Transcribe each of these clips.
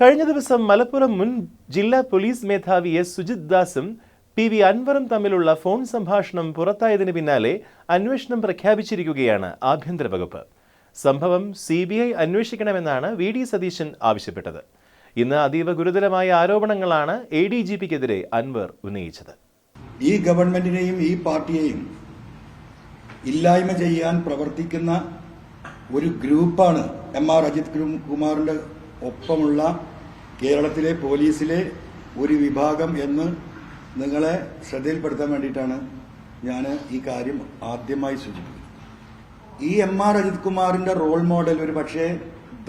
കഴിഞ്ഞ ദിവസം മലപ്പുറം മുൻ ജില്ലാ പോലീസ് മേധാവി എസ് സുജിത് ദാസും പി വി അൻവറും തമ്മിലുള്ള ഫോൺ സംഭാഷണം പുറത്തായതിന് പിന്നാലെ അന്വേഷണം പ്രഖ്യാപിച്ചിരിക്കുകയാണ് ആഭ്യന്തര വകുപ്പ്. സംഭവം സി ബി ഐ അന്വേഷിക്കണമെന്നാണ് വി ഡി സതീശൻ ആവശ്യപ്പെട്ടത്. ഇന്ന് അതീവ ഗുരുതരമായ ആരോപണങ്ങളാണ് എ ഡി ജി പിക്കെതിരെ അൻവർ ഉന്നയിച്ചത്. ഈ ഗവൺമെന്റിനെയും ഈ പാർട്ടിയെയും ഇല്ലായ്മ ചെയ്യാൻ പ്രവർത്തിക്കുന്ന ഒരു ഗ്രൂപ്പാണ് എം ആർ അജിത് കുമാറിന്റെ ഒപ്പമുള്ള കേരളത്തിലെ പോലീസിലെ ഒരു വിഭാഗം എന്ന് നിങ്ങളെ ശ്രദ്ധയിൽപ്പെടുത്താൻ വേണ്ടിയിട്ടാണ് ഞാൻ ഈ കാര്യം ആദ്യമായി സൂചിപ്പിക്കുന്നത്. ഈ M R Ajith role model ഒരു പക്ഷേ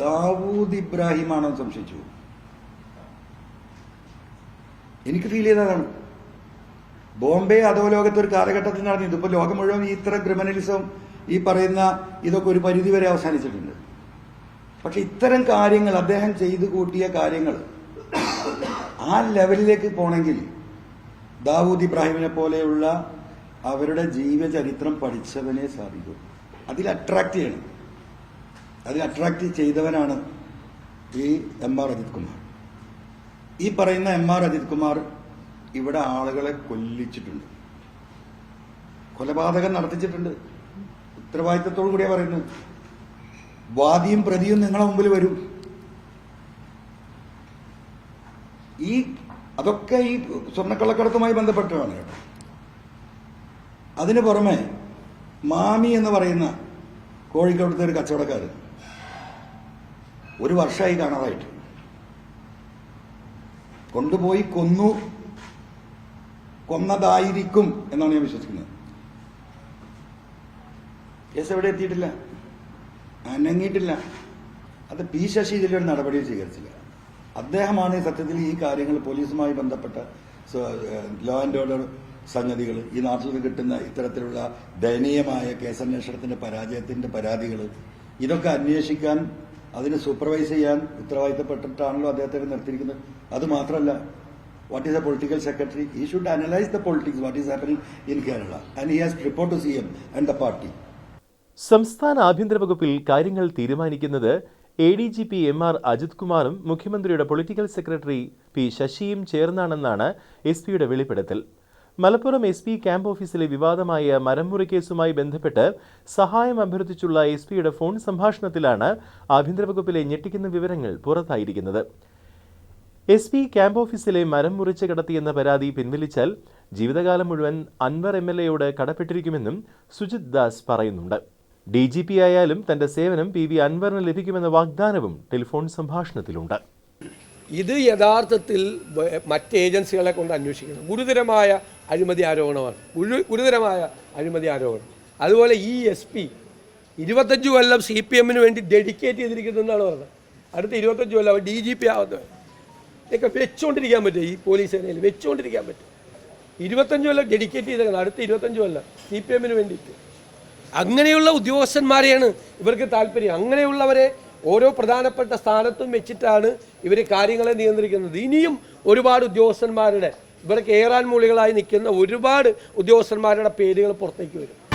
ദാവൂദ് ഇബ്രാഹിമാണെന്ന് സംശയിച്ചു. എനിക്ക് ഫീൽ ചെയ്തതാണ്. ബോംബെ അധോലോകത്ത് ഒരു കാലഘട്ടത്തിൽ നടന്നു ഇതിപ്പോ ലോകം മുഴുവൻ ഇത്ര ക്രിമിനലിസം ഈ പറയുന്ന ഇതൊക്കെ ഒരു പരിധി വരെ അവസാനിച്ചിട്ടുണ്ട്. പക്ഷെ ഇത്തരം കാര്യങ്ങൾ അദ്ദേഹം ചെയ്തു കൂട്ടിയ കാര്യങ്ങൾ ആ ലെവലിലേക്ക് പോണെങ്കിൽ ദാവൂദ് ഇബ്രാഹിമിനെ പോലെയുള്ള അവരുടെ ജീവചരിത്രം പഠിച്ചവനെ സാധിക്കും. അതിൽ അട്രാക്ട് ചെയ്യണം. അതിൽ അട്രാക്ട് ചെയ്തവനാണ് ഈ എം ആർ അജിത് കുമാർ. ഈ പറയുന്ന എം ആർ അജിത് കുമാർ ഇവിടെ ആളുകളെ കൊല്ലിച്ചിട്ടുണ്ട്. കൊലപാതകം നടത്തിച്ചിട്ടുണ്ട്. ഉത്തരവാദിത്തത്തോടു കൂടിയാണ് പറയുന്നത്. വാദിയും പ്രതിയും നിങ്ങളെ മുമ്പിൽ വരും. ഈ അതൊക്കെ ഈ സ്വർണക്കള്ളക്കടത്തുമായി ബന്ധപ്പെട്ടതാണ് കേട്ടോ. അതിന് പുറമെ മാമി എന്ന് പറയുന്ന കോഴിക്കോടത്തെ ഒരു കച്ചവടക്കാരൻ ഒരു വർഷമായി കാണാതായിട്ട് കൊണ്ടുപോയി കൊന്നു കൊന്നതായിരിക്കും എന്നാണ് ഞാൻ വിശ്വസിക്കുന്നത്. കേസ് എവിടെ എത്തിയിട്ടില്ല? അനങ്ങിയിട്ടില്ല. അത് പി ശശി ഇതിലൊരു നടപടി സ്വീകരിച്ചില്ല. അദ്ദേഹമാണ് സത്യത്തിൽ ഈ കാര്യങ്ങൾ പോലീസുമായി ബന്ധപ്പെട്ട ലോ ആൻഡ് ഓർഡർ സംഗതികൾ ഈ നാട്ടിൽ കിട്ടുന്ന ഇത്തരത്തിലുള്ള ദയനീയമായ കേസന്വേഷണത്തിന്റെ പരാജയത്തിന്റെ പരാതികൾ ഇതൊക്കെ അന്വേഷിക്കാൻ അതിന് സൂപ്പർവൈസ് ചെയ്യാൻ ഉത്തരവാദിത്തപ്പെട്ടിട്ടാണല്ലോ അദ്ദേഹത്തെ നിർത്തിയിരിക്കുന്നത്. അത് മാത്രമല്ല what is the political secretary he should analyse the politics what is happening in Kerala and he has report to C M and the party. സംസ്ഥാന ആഭ്യന്തര വകുപ്പിൽ കാര്യങ്ങൾ തീരുമാനിക്കുന്നത് A D G P M R Ajith കുമാറും മുഖ്യമന്ത്രിയുടെ political secretary P ശശിയും ചേർന്നാണെന്നാണ് S പിയുടെ വെളിപ്പെടുത്തൽ. മലപ്പുറം എസ് പി ക്യാമ്പ് ഓഫീസിലെ വിവാദമായ മരംമുറി കേസുമായി ബന്ധപ്പെട്ട് സഹായം അഭ്യർത്ഥിച്ചുള്ള എസ് പിയുടെ ഫോൺ സംഭാഷണത്തിലാണ് ആഭ്യന്തര വകുപ്പിലെ ഞെട്ടിക്കുന്ന വിവരങ്ങൾ പുറത്തായിരിക്കുന്നത്. എസ് പി ക്യാമ്പ് ഓഫീസിലെ മരം മുറിച്ച് കടത്തിയെന്ന പരാതി പിൻവലിച്ചാൽ ജീവിതകാലം മുഴുവൻ അൻവർ എം എൽ എയോട് കടപ്പെട്ടിരിക്കുമെന്നും സുജിത് ദാസ് പറയുന്നുണ്ട്. ഡി ജി പി ആയാലും തന്റെ സേവനം പി വി അൻവറിന് ലഭിക്കുമെന്ന വാഗ്ദാനവും ടെലിഫോൺ സംഭാഷണത്തിലുണ്ട്. ഇത് യഥാർത്ഥത്തിൽ മറ്റ് ഏജൻസികളെ കൊണ്ട് അന്വേഷിക്കണം. ഗുരുതരമായ അഴിമതി ആരോപണമാണ്. ഗുരുതരമായ അഴിമതി ആരോപണം. അതുപോലെ ഈ എസ് പി ഇരുപത്തഞ്ച് കൊല്ലം സി പി എമ്മിന് വേണ്ടി ഡെഡിക്കേറ്റ് ചെയ്തിരിക്കുന്നു എന്നാണ് പറഞ്ഞത്. അടുത്ത ഇരുപത്തഞ്ച് കൊല്ലം ഡി ജി പി ആവുന്നത് ഇതൊക്കെ വെച്ചുകൊണ്ടിരിക്കാൻ പറ്റും ഈ പോലീസ് സേനയിൽ വെച്ചുകൊണ്ടിരിക്കാൻ പറ്റും ഇരുപത്തഞ്ച് കൊല്ലം ഡെഡിക്കേറ്റ് ചെയ്തേക്കുന്നത് അടുത്ത ഇരുപത്തഞ്ച് കൊല്ലം സി പി എമ്മിന് വേണ്ടിയിട്ട്. അങ്ങനെയുള്ള ഉദ്യോഗസ്ഥന്മാരെയാണ് ഇവർക്ക് താല്പര്യം. അങ്ങനെയുള്ളവരെ ഓരോ പ്രധാനപ്പെട്ട സ്ഥാനത്തും വെച്ചിട്ടാണ് ഇവർ കാര്യങ്ങളെ നിയന്ത്രിക്കുന്നത്. ഇനിയും ഒരുപാട് ഉദ്യോഗസ്ഥന്മാരുടെ ഇവർക്ക് ഏറാൻ മൂളികളായി നിൽക്കുന്ന ഒരുപാട് ഉദ്യോഗസ്ഥന്മാരുടെ പേരുകൾ പുറത്തേക്ക് വരും.